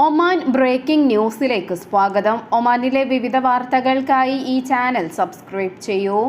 Oman breaking ന്യൂസിലേക്ക് സ്വാഗതം. ഒമാനിലെ വിവിധ വാർത്തകൾക്കായി ഈ ചാനൽ സബ്സ്ക്രൈബ് ചെയ്യൂ.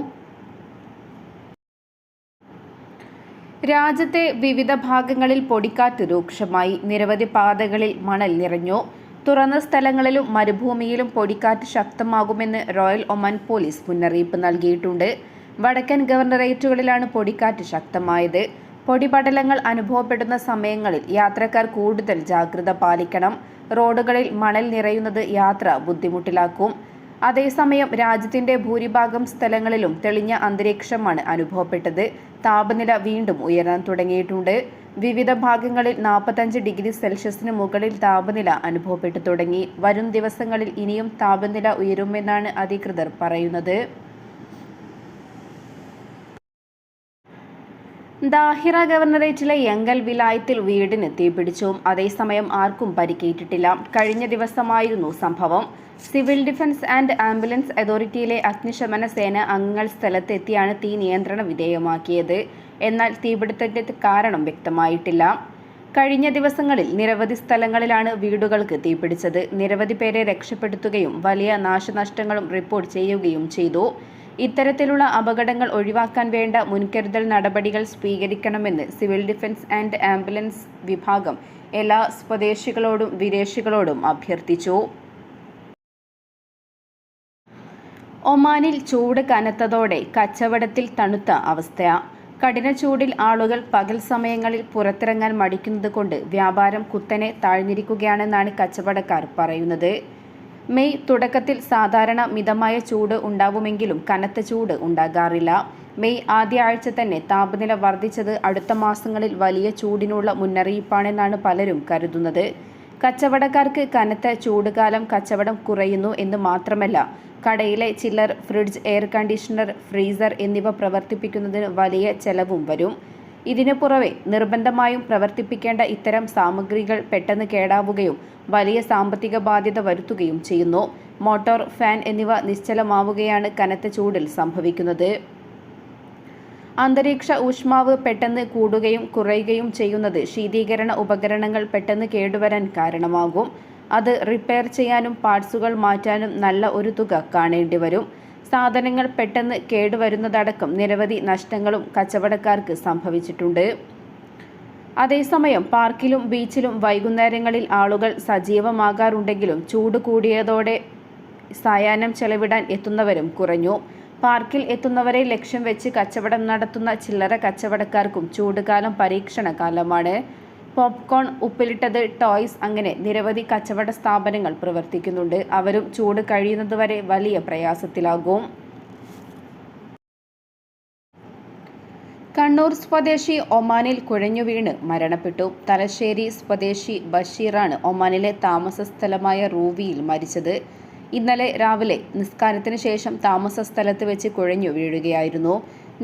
രാജ്യത്തെ വിവിധ ഭാഗങ്ങളിൽ പൊടിക്കാറ്റ് രൂക്ഷമായി. നിരവധി പാതകളിൽ മണൽ നിറഞ്ഞു. തുറന്ന സ്ഥലങ്ങളിലും മരുഭൂമിയിലും പൊടിക്കാറ്റ് ശക്തമാകുമെന്ന് റോയൽ ഒമാൻ പോലീസ് മുന്നറിയിപ്പ് നൽകിയിട്ടുണ്ട്. വടക്കൻ ഗവർണറേറ്റുകളിലാണ് പൊടിക്കാറ്റ് ശക്തമായത്. പൊടിപടലങ്ങൾ അനുഭവപ്പെടുന്ന സമയങ്ങളിൽ യാത്രക്കാർ കൂടുതൽ ജാഗ്രത പാലിക്കണം. റോഡുകളിൽ മണൽ നിറയുന്നത് യാത്ര ബുദ്ധിമുട്ടിലാക്കും. അതേസമയം രാജ്യത്തിന്റെ ഭൂരിഭാഗം സ്ഥലങ്ങളിലും തെളിഞ്ഞ അന്തരീക്ഷമാണ് അനുഭവപ്പെട്ടത്. താപനില വീണ്ടും ഉയരാൻ തുടങ്ങിയിട്ടുണ്ട്. വിവിധ ഭാഗങ്ങളിൽ നാൽപ്പത്തഞ്ച് ഡിഗ്രി സെൽഷ്യസിന് മുകളിൽ താപനില അനുഭവപ്പെട്ടു തുടങ്ങി. വരും ദിവസങ്ങളിൽ ഇനിയും താപനില ഉയരുമെന്നാണ് അധികൃതർ പറയുന്നത്. ദാഹിറ ഗവർണറേറ്റിലെ യങ്കൽ വിലായത്തിൽ വീടിന് തീപിടിച്ചു അതേസമയം ആർക്കും പരിക്കേറ്റിട്ടില്ല. കഴിഞ്ഞ ദിവസമായിരുന്നു സംഭവം. സിവിൽ ഡിഫൻസ് ആൻഡ് ആംബുലൻസ് അതോറിറ്റിയിലെ അഗ്നിശമന സേന അംഗങ്ങൾ സ്ഥലത്തെത്തിയാണ് തീ നിയന്ത്രണ വിധേയമാക്കിയത്. എന്നാൽ തീപിടുത്തത്തിന്റെ കാരണം വ്യക്തമായിട്ടില്ല. കഴിഞ്ഞ ദിവസങ്ങളിൽ നിരവധി സ്ഥലങ്ങളിലാണ് വീടുകൾക്ക് തീപിടിച്ചത് നിരവധി പേരെ രക്ഷപ്പെടുത്തുകയും വലിയ നാശനഷ്ടങ്ങളും റിപ്പോർട്ട് ചെയ്യുകയും ചെയ്തു. ഇത്തരത്തിലുള്ള അപകടങ്ങൾ ഒഴിവാക്കാൻ വേണ്ട മുൻകരുതൽ നടപടികൾ സ്വീകരിക്കണമെന്ന് സിവിൽ ഡിഫൻസ് ആൻഡ് ആംബുലൻസ് വിഭാഗം എല്ലാ സ്വദേശികളോടും വിദേശികളോടും അഭ്യർത്ഥിച്ചു. ഒമാനിൽ ചൂട് കനത്തതോടെ കച്ചവടത്തിൽ തണുത്ത അവസ്ഥ. കഠിന ചൂടിൽ ആളുകൾ പകൽ സമയങ്ങളിൽ പുറത്തിറങ്ങാൻ മടിക്കുന്നത് കൊണ്ട് വ്യാപാരം കുത്തനെ താഴ്ന്നിരിക്കുകയാണെന്നാണ് കച്ചവടക്കാർ പറയുന്നത്. മെയ് തുടക്കത്തിൽ സാധാരണ മിതമായ ചൂട് ഉണ്ടാവുമെങ്കിലും കനത്ത ചൂട് ഉണ്ടാകാറില്ല. മെയ് ആദ്യ ആഴ്ച തന്നെ താപനില വർദ്ധിച്ചത് അടുത്ത മാസങ്ങളിൽ വലിയ ചൂടിനുള്ള മുന്നറിയിപ്പാണെന്നാണ് പലരും കരുതുന്നത്. കച്ചവടക്കാർക്ക് കനത്ത ചൂടുകാലം കച്ചവടം കുറയുന്നു എന്ന് മാത്രമല്ല കടയിലെ chiller fridge air conditioner freezer എന്നിവ പ്രവർത്തിപ്പിക്കുന്നതിന് വലിയ ചെലവും വരും. ഇതിനു പുറമെ നിർബന്ധമായും പ്രവർത്തിപ്പിക്കേണ്ട ഇത്തരം സാമഗ്രികൾ പെട്ടെന്ന് കേടാവുകയും വലിയ സാമ്പത്തിക ബാധ്യത വരുത്തുകയും ചെയ്യുന്നു. മോട്ടോർ ഫാൻ എന്നിവ നിശ്ചലമാവുകയാണ് കനത്ത ചൂടിൽ സംഭവിക്കുന്നത്. അന്തരീക്ഷ ഊഷ്മാവ് പെട്ടെന്ന് കൂടുകയും കുറയുകയും ചെയ്യുന്നത് ശീതീകരണ ഉപകരണങ്ങൾ പെട്ടെന്ന് കേടുവരാൻ കാരണമാകും. അത് റിപ്പയർ ചെയ്യാനും പാർട്സുകൾ മാറ്റാനും നല്ല ഒരു തുക കാണേണ്ടി വരും സാധനങ്ങൾ പെട്ടെന്ന് കേടുവരുന്നതടക്കം നിരവധി നഷ്ടങ്ങളും കച്ചവടക്കാർക്ക് സംഭവിച്ചിട്ടുണ്ട്. അതേസമയം പാർക്കിലും ബീച്ചിലും വൈകുന്നേരങ്ങളിൽ ആളുകൾ സജീവമാകാറുണ്ടെങ്കിലും ചൂട് കൂടിയതോടെ സായാഹ്നം ചെലവിടാൻ എത്തുന്നവരും കുറഞ്ഞു. പാർക്കിൽ എത്തുന്നവരെ ലക്ഷ്യം വെച്ച് കച്ചവടം നടത്തുന്ന ചില്ലറ കച്ചവടക്കാർക്കും ചൂടുകാലം പരീക്ഷണ കാലമാണ് പോപ്കോൺ ഉപ്പിലിട്ടത് ടോയ്സ് അങ്ങനെ നിരവധി കച്ചവട സ്ഥാപനങ്ങൾ പ്രവർത്തിക്കുന്നുണ്ട്. അവരും ചൂട് കഴിയുന്നതുവരെ വലിയ പ്രയാസത്തിലാകും. കണ്ണൂർ സ്വദേശി ഒമാനിൽ കുഴഞ്ഞു വീണ് മരണപ്പെട്ടു. തലശ്ശേരി സ്വദേശി ബഷീറാണ് ഒമാനിലെ താമസ സ്ഥലമായ റൂവിയിൽ മരിച്ചത്. ഇന്നലെ രാവിലെ നിസ്കാരത്തിന് ശേഷം താമസ സ്ഥലത്ത് വെച്ച് കുഴഞ്ഞു വീഴുകയായിരുന്നു.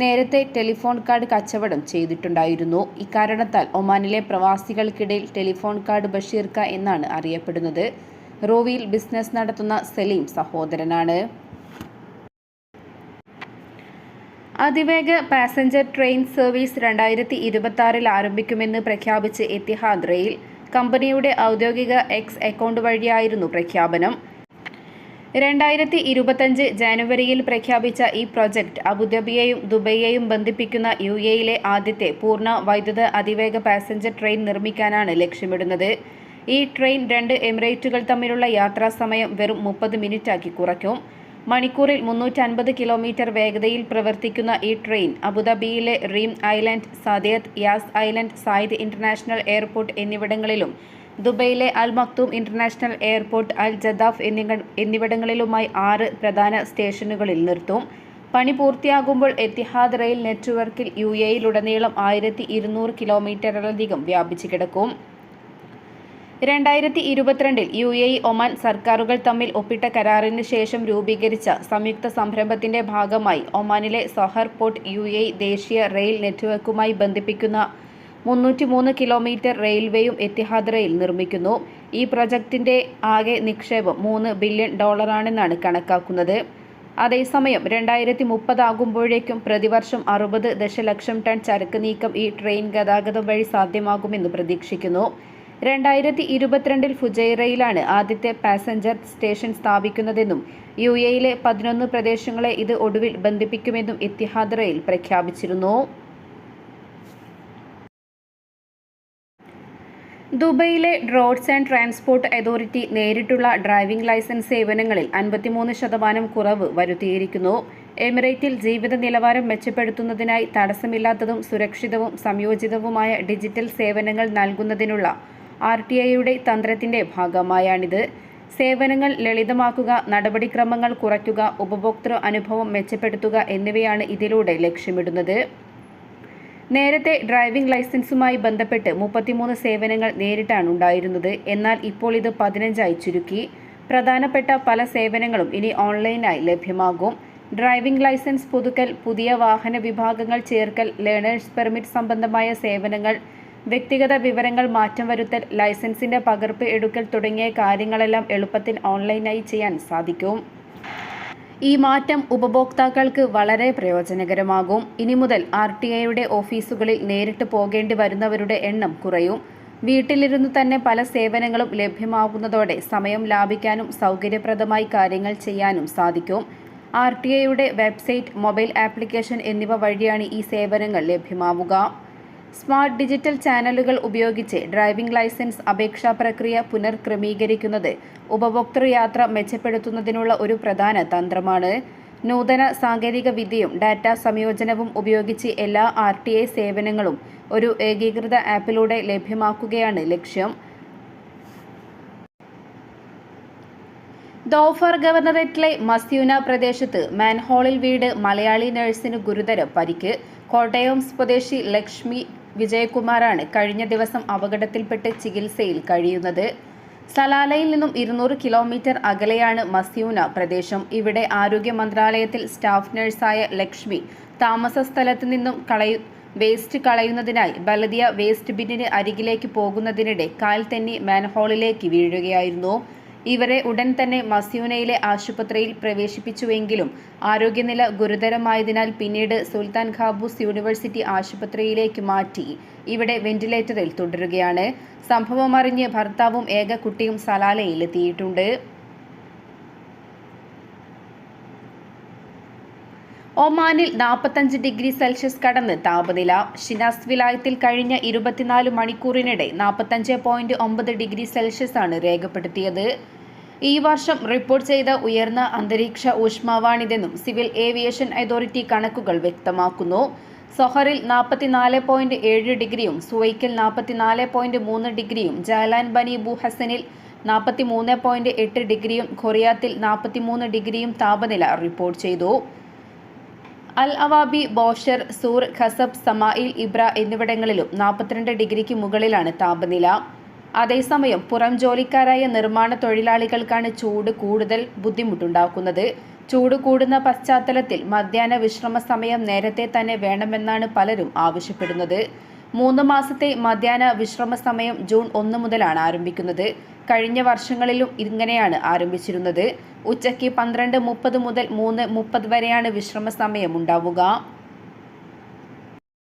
നേരത്തെ ടെലിഫോൺ കാർഡ് കച്ചവടം ചെയ്തിട്ടുണ്ടായിരുന്നു. ഇക്കാരണത്താൽ ഒമാനിലെ പ്രവാസികൾക്കിടയിൽ ടെലിഫോൺ കാർഡ് ബഷീർക്ക എന്നാണ് അറിയപ്പെടുന്നത്. റോവിയിൽ ബിസിനസ് നടത്തുന്ന സലീം സഹോദരനാണ്. അതിവേഗ പാസഞ്ചർ ട്രെയിൻ സർവീസ് രണ്ടായിരത്തി ഇരുപത്തി ആറിൽ ആരംഭിക്കുമെന്ന് പ്രഖ്യാപിച്ച് എത്തിഹാദ്രയിൽ കമ്പനിയുടെ ഔദ്യോഗിക എക്സ് അക്കൗണ്ട് വഴിയായിരുന്നു പ്രഖ്യാപനം. രണ്ടായിരത്തി ഇരുപത്തഞ്ച് ജനുവരിയിൽ പ്രഖ്യാപിച്ച ഈ പ്രൊജക്ട് അബുദാബിയെയും ദുബൈയെയും ബന്ധിപ്പിക്കുന്ന യു എയിലെ ആദ്യത്തെ പൂർണ വൈദ്യുത അതിവേഗ പാസഞ്ചർ ട്രെയിൻ നിർമ്മിക്കാനാണ് ലക്ഷ്യമിടുന്നത്. ഈ ട്രെയിൻ രണ്ട് എമിറേറ്റുകൾ തമ്മിലുള്ള യാത്രാ സമയം വെറും മുപ്പത് മിനിറ്റാക്കി കുറയ്ക്കും. മണിക്കൂറിൽ മുന്നൂറ്റൻപത് കിലോമീറ്റർ വേഗതയിൽ പ്രവർത്തിക്കുന്ന ഈ ട്രെയിൻ അബുദാബിയിലെ Reem Island Saadiyat Yas Island Zayed international airport എന്നിവിടങ്ങളിലും ദുബൈയിലെ Al Maktoum international airport Al Jadaf എന്നിവ എന്നിവിടങ്ങളിലുമായി ആറ് പ്രധാന സ്റ്റേഷനുകളിൽ നിർത്തും. പണി പൂർത്തിയാകുമ്പോൾ എത്തിഹാദ് റെയിൽ നെറ്റ്വർക്കിൽ യു എയിലുടനീളം ആയിരത്തി ഇരുന്നൂറ് കിലോമീറ്ററിലധികം വ്യാപിച്ചു കിടക്കും. രണ്ടായിരത്തി ഇരുപത്തിരണ്ടിൽ യു എ ഒമാൻ സർക്കാരുകൾ തമ്മിൽ ഒപ്പിട്ട കരാറിന് ശേഷം രൂപീകരിച്ച സംയുക്ത സംരംഭത്തിന്റെ ഭാഗമായി ഒമാനിലെ സഹർ പോർട്ട് യു എ ദേശീയ റെയിൽ നെറ്റ്വർക്കുമായി ബന്ധിപ്പിക്കുന്ന മുന്നൂറ്റി മൂന്ന് കിലോമീറ്റർ റെയിൽവേയും എത്തിഹാദ്രയിൽ നിർമ്മിക്കുന്നു. ഈ പ്രൊജക്ടിന്റെ ആകെ നിക്ഷേപം മൂന്ന് ബില്യൺ ഡോളറാണെന്നാണ് കണക്കാക്കുന്നത്. അതേസമയം രണ്ടായിരത്തി മുപ്പതാകുമ്പോഴേക്കും പ്രതിവർഷം അറുപത് ദശലക്ഷം ടൺ ചരക്ക് നീക്കം ഈ ട്രെയിൻ ഗതാഗതം വഴി സാധ്യമാകുമെന്ന് പ്രതീക്ഷിക്കുന്നു. രണ്ടായിരത്തി ഇരുപത്തിരണ്ടിൽ ഫുജൈറയിലാണ് ആദ്യത്തെ പാസഞ്ചർ സ്റ്റേഷൻ സ്ഥാപിക്കുന്നതെന്നും യു എയിലെ പതിനൊന്ന് പ്രദേശങ്ങളെ ഇത് ഒടുവിൽ ബന്ധിപ്പിക്കുമെന്നും ഇത്തിഹാദ് റെയിൽ പ്രഖ്യാപിച്ചിരുന്നു. ദുബൈയിലെ റോഡ്സ് ആൻഡ് ട്രാൻസ്പോർട്ട് അതോറിറ്റി നേരിട്ടുള്ള ഡ്രൈവിംഗ് ലൈസൻസ് സേവനങ്ങളിൽ അൻപത്തിമൂന്ന് ശതമാനം കുറവ് വരുത്തിയിരിക്കുന്നു. എമിറേറ്റിൽ ജീവിത നിലവാരം മെച്ചപ്പെടുത്തുന്നതിനായി തടസ്സമില്ലാത്തതും സുരക്ഷിതവും സംയോജിതവുമായ ഡിജിറ്റൽ സേവനങ്ങൾ നൽകുന്നതിനുള്ള ആർ ടി ഐയുടെ തന്ത്രത്തിന്റെ ഭാഗമായാണിത്. സേവനങ്ങൾ ലളിതമാക്കുക നടപടിക്രമങ്ങൾ കുറയ്ക്കുക ഉപഭോക്തൃ അനുഭവം മെച്ചപ്പെടുത്തുക എന്നിവയാണ് ഇതിലൂടെ ലക്ഷ്യമിടുന്നത്. നേരത്തെ ഡ്രൈവിംഗ് ലൈസൻസുമായി ബന്ധപ്പെട്ട് മുപ്പത്തിമൂന്ന് സേവനങ്ങൾ നേരിട്ടാണ് ഉണ്ടായിരുന്നത് എന്നാൽ ഇപ്പോൾ ഇത് പതിനഞ്ചായി ചുരുക്കി. പ്രധാനപ്പെട്ട പല സേവനങ്ങളും ഇനി ഓൺലൈനായി ലഭ്യമാകും. ഡ്രൈവിംഗ് ലൈസൻസ് പുതുക്കൽ പുതിയ വാഹന വിഭാഗങ്ങൾ ചേർക്കൽ ലേണേഴ്സ് പെർമിറ്റ് സംബന്ധമായ സേവനങ്ങൾ വ്യക്തിഗത വിവരങ്ങൾ മാറ്റം വരുത്തൽ ലൈസൻസിന്റെ പകർപ്പ് എടുക്കൽ തുടങ്ങിയ കാര്യങ്ങളെല്ലാം എളുപ്പത്തിൽ ഓൺലൈനായി ചെയ്യാൻ സാധിക്കും. ഈ മാറ്റം ഉപഭോക്താക്കൾക്ക് വളരെ പ്രയോജനകരമാകും. ഇനി മുതൽ ആർ ടി ഐയുടെ ഓഫീസുകളിൽ നേരിട്ട് പോകേണ്ടി വരുന്നവരുടെ എണ്ണം കുറയും. വീട്ടിലിരുന്ന് തന്നെ പല സേവനങ്ങളും ലഭ്യമാകുന്നതോടെ സമയം ലാഭിക്കാനും സൗകര്യപ്രദമായി കാര്യങ്ങൾ ചെയ്യാനും സാധിക്കും. ആർ ടി ഐയുടെ വെബ്സൈറ്റ് മൊബൈൽ ആപ്ലിക്കേഷൻ എന്നിവ വഴിയാണ് ഈ സേവനങ്ങൾ ലഭ്യമാവുക. സ്മാർട്ട് ഡിജിറ്റൽ ചാനലുകൾ ഉപയോഗിച്ച് ഡ്രൈവിംഗ് ലൈസൻസ് അപേക്ഷാ പ്രക്രിയ പുനർക്രമീകരിക്കുന്നത് ഉപഭോക്തൃ യാത്ര മെച്ചപ്പെടുത്തുന്നതിനുള്ള ഒരു പ്രധാന തന്ത്രമാണ്. നൂതന സാങ്കേതിക വിദ്യയും ഡാറ്റ സംയോജനവും ഉപയോഗിച്ച് എല്ലാ ആർ ടി ഐ സേവനങ്ങളും ഒരു ഏകീകൃത ആപ്പിലൂടെ ലഭ്യമാക്കുകയാണ് ലക്ഷ്യം. ദോഫർ ഗവർണറേറ്റിലെ മസ്യൂന പ്രദേശത്ത് മാൻഹോളിൽ വീട് മലയാളി നഴ്സിന് ഗുരുതര പരിക്ക്. കോട്ടയം സ്വദേശി ലക്ഷ്മി വിജയകുമാറാണ് കഴിഞ്ഞ ദിവസം അപകടത്തിൽപ്പെട്ട് ചികിത്സയിൽ കഴിയുന്നത്. സലാലയിൽ നിന്നും ഇരുന്നൂറ് കിലോമീറ്റർ അകലെയാണ് മസ്യൂന പ്രദേശം. ഇവിടെ ആരോഗ്യ മന്ത്രാലയത്തിൽ സ്റ്റാഫ് നഴ്സായ ലക്ഷ്മി താമസ സ്ഥലത്ത് നിന്നും കളയു വേസ്റ്റ് കളയുന്നതിനായി ബലദിയ വേസ്റ്റ് ബിന്നിന് അരികിലേക്ക് പോകുന്നതിനിടെ കാൽ തെന്നി മാൻഹോളിലേക്ക് വീഴുകയായിരുന്നു. ഇവരെ ഉടൻ തന്നെ മസ്യൂനയിലെ ആശുപത്രിയിൽ പ്രവേശിപ്പിച്ചുവെങ്കിലും ആരോഗ്യനില ഗുരുതരമായതിനാൽ പിന്നീട് സുൽത്താൻ ഖാബൂസ് യൂണിവേഴ്സിറ്റി ആശുപത്രിയിലേക്ക് മാറ്റി. ഇവിടെ വെന്റിലേറ്ററിൽ തുടരുകയാണ്. സംഭവമറിഞ്ഞ് ഭർത്താവും ഏക കുട്ടിയും സലാലയിലെത്തിയിട്ടുണ്ട്. ഒമാനിൽ നാൽപ്പത്തഞ്ച് ഡിഗ്രി സെൽഷ്യസ് കടന്ന് താപനില. ഷിനാസ് വിലായത്തിൽ കഴിഞ്ഞ ഇരുപത്തിനാല് മണിക്കൂറിനിടെ നാൽപ്പത്തഞ്ച് പോയിന്റ് ഒമ്പത് ഡിഗ്രി സെൽഷ്യസ് ആണ് രേഖപ്പെടുത്തിയത്. ഈ വർഷം റിപ്പോർട്ട് ചെയ്ത ഉയർന്ന അന്തരീക്ഷ ഊഷ്മാവാണിതെന്നും സിവിൽ ഏവിയേഷൻ അതോറിറ്റി കണക്കുകൾ വ്യക്തമാക്കുന്നു. സൊഹറിൽ നാൽപ്പത്തിനാല് പോയിന്റ് ഏഴ് ഡിഗ്രിയും സുവൈക്കിൽ നാൽപ്പത്തിനാല് പോയിന്റ് മൂന്ന് ഡിഗ്രിയും ജാലാൻ ബനി ബുഹസനിൽ നാൽപ്പത്തി മൂന്ന് പോയിന്റ് എട്ട് ഡിഗ്രിയും ഖൊറിയാത്തിൽ നാൽപ്പത്തിമൂന്ന് ഡിഗ്രിയും താപനില റിപ്പോർട്ട് ചെയ്തു. അൽ അവാബി ബോഷർ സൂർ ഖസബ് സമായിൽ ഇബ്ര എന്നിവിടങ്ങളിലും നാൽപ്പത്തിരണ്ട് ഡിഗ്രിക്ക് മുകളിലാണ് താപനില. അതേസമയം പുറം ജോലിക്കാരായ നിർമ്മാണ തൊഴിലാളികൾക്കാണ് ചൂട് കൂടുതൽ ബുദ്ധിമുട്ടുണ്ടാക്കുന്നത്. ചൂട് കൂടുന്ന പശ്ചാത്തലത്തിൽ മധ്യാഹ്ന വിശ്രമ സമയം നേരത്തെ തന്നെ വേണമെന്നാണ് പലരും ആവശ്യപ്പെടുന്നത്. മൂന്ന് മാസത്തെ മധ്യാഹ്ന വിശ്രമ സമയം ജൂൺ ഒന്ന് മുതലാണ് ആരംഭിക്കുന്നത്. കഴിഞ്ഞ വർഷങ്ങളിലും ഇങ്ങനെയാണ് ആരംഭിച്ചിരുന്നത്. ഉച്ചയ്ക്ക് പന്ത്രണ്ട് മുപ്പത് മുതൽ മൂന്ന് മുപ്പത് വരെയാണ് വിശ്രമ സമയം ഉണ്ടാവുക.